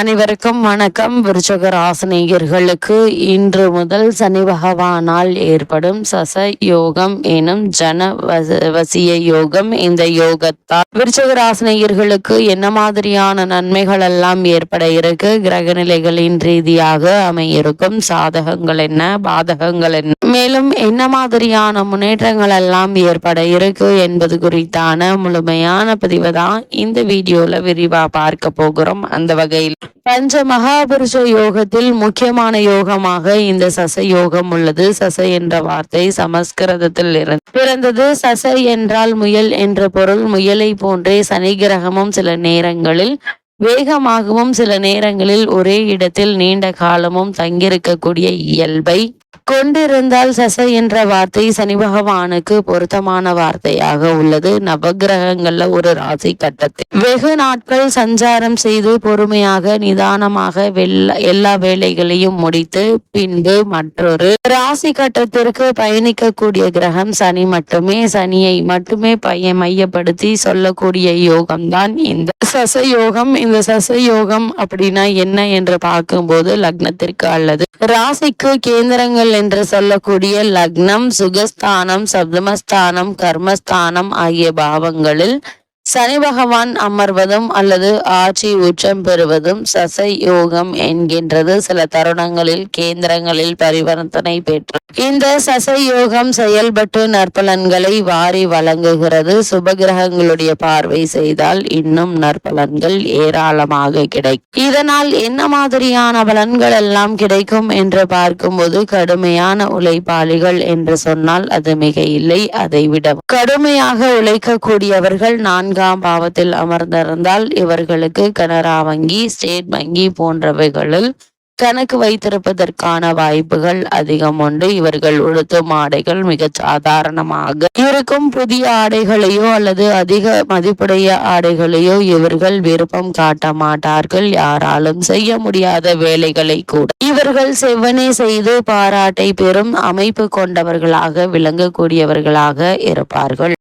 அனைவருக்கும் வணக்கம். விருச்சக ராசினியர்களுக்கு இன்று முதல் சனி பகவானால் ஏற்படும் சச யோகம் எனும் ஜன வச- வசிய யோகம். இந்த யோகத்தால் விருச்சக ராசினியர்களுக்கு என்ன மாதிரியான நன்மைகள் எல்லாம் ஏற்பட இருக்கு? கிரக நிலைகளின் ரீதியாக அமையிருக்கும் சாதகங்கள் என்ன? பாதகங்கள் என்ன? மேலும் என்ன மாதிரியான முன்னேற்றங்கள் எல்லாம் ஏற்பட இருக்கு என்பது குறித்தான முழுமையான பதிவு தான் இந்த வீடியோல விரிவா பார்க்க போகிறோம். அந்த வகையில் பஞ்ச மகாபுருஷ யோகத்தில் முக்கியமான யோகமாக இந்த சச யோகம் உள்ளது. சச என்ற வார்த்தை சமஸ்கிருதத்தில் இருந்து பிறந்தது. சச என்றால் முயல் என்ற பொருள். முயலை போன்றே சனி கிரகமும் சில நேரங்களில் வேகமாகவும் சில நேரங்களில் ஒரே இடத்தில் நீண்ட காலமும் தங்கியிருக்கக்கூடிய இயல்பை கொண்டிருந்தால் சச என்ற வார்த்தை சனி பகவானுக்கு பொருத்தமான வார்த்தையாக உள்ளது. நவகிரகங்கள்ல ஒரு ராசி கட்டத்தில். வெகு நாட்கள் சஞ்சாரம் செய்து பொறுமையாக நிதானமாக வெள்ள எல்லா வேலைகளையும் முடித்து பின்பு மற்றொரு ராசி கட்டத்திற்கு பயணிக்கக்கூடிய கிரகம் சனி மட்டுமே. சனியை மட்டுமே பைய மையப்படுத்தி சொல்லக்கூடிய யோகம்தான் இந்த சச யோகம் இந்த சச யோகம் அப்படின்னா என்ன என்று பார்க்கும்போது லக்னத்திற்கு அல்லது ராசிக்கு கேந்திரங்கள் என்று சொல்லக்கூடிய லக்னம் சுகஸ்தானம் சப்தமஸ்தானம் கர்மஸ்தானம் ஆகிய பாவங்களில் சனி பகவான் அமர்வதும் அல்லது ஆட்சி உச்சம் பெறுவதும் சச யோகம் என்கின்றது. சில தருணங்களில் கேந்திரங்களில் பரிவர்த்தனை பெற்று இந்த சசயோகம் செயல்பட்டு நற்பலன்களை வாரி வழங்குகிறது. சுபகிரகங்களுடைய பார்வை செய்தால் இன்னும் நற்பலன்கள் ஏராளமாக கிடைக்கும். இதனால் என்ன மாதிரியான பலன்கள் எல்லாம் கிடைக்கும் என்று பார்க்கும்போது கடுமையான உழைப்பாளிகள் என்று சொன்னால் அது மிக இல்லை அதை விட கடுமையாக உழைக்கக்கூடியவர்கள் நான்காம் பாவத்தில் அமர்ந்திருந்தால் இவர்களுக்கு கனரா வங்கி ஸ்டேட் வங்கி போன்றவைகளில் கணக்கு வைத்திருப்பதற்கான வாய்ப்புகள் அதிகம் உண்டு. இவர்கள் உடுத்தும் ஆடைகள் மிக சாதாரணமாக இருக்கும். புதிய ஆடைகளையோ அல்லது அதிக மதிப்புடைய ஆடைகளையோ இவர்கள் விருப்பம் காட்ட மாட்டார்கள். யாராலும் செய்ய முடியாத வேலைகளை கூட. இவர்கள் செவ்வனே செய்து பாராட்டை பெறும் அமைப்பு கொண்டவர்களாக விளங்கக்கூடியவர்களாக இருப்பார்கள்.